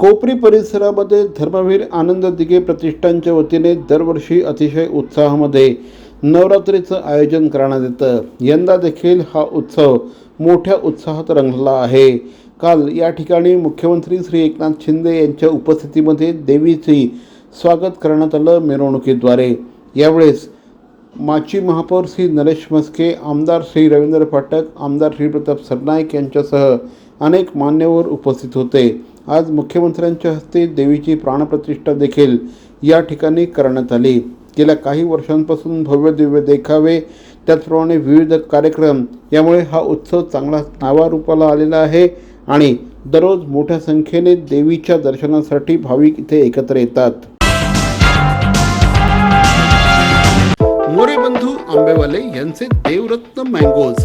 कोपरी परिसरामध्ये धर्मवीर आनंद दिघे प्रतिष्ठानच्या वतीने दरवर्षी अतिशय उत्साहामध्ये नवरात्रीचं आयोजन करण्यात येतं. यंदा देखील हा उत्सव मोठ्या उत्साहात रंगला आहे. काल या ठिकाणी मुख्यमंत्री श्री एकनाथ शिंदे यांच्या उपस्थितीमध्ये देवीची स्वागत करण्यात आलं मिरवणुकीद्वारे. यावेळेस माची महापौर श्री नरेश मस्के आमदार श्री रवींद्र फाटक आमदार श्री प्रताप सरनाईक यांच्यासह अनेक मान्यवर उपस्थित होते. आज मुख्यमंत्र्यांच्या हस्ते देवीची प्राणप्रतिष्ठा देखील या ठिकाणी करण्यात आली. गेल्या काही वर्षांपासून भव्य दिव्य देखावे त्याचप्रमाणे विविध कार्यक्रम यामुळे हा उत्सव चांगला नावारूपाला आलेला आहे आणि दररोज मोठ्या संख्येने देवीच्या दर्शनासाठी भाविक इथे एकत्र येतात. मोरे बंधू आंबेवाले यांचे देवरत्न मँगोज.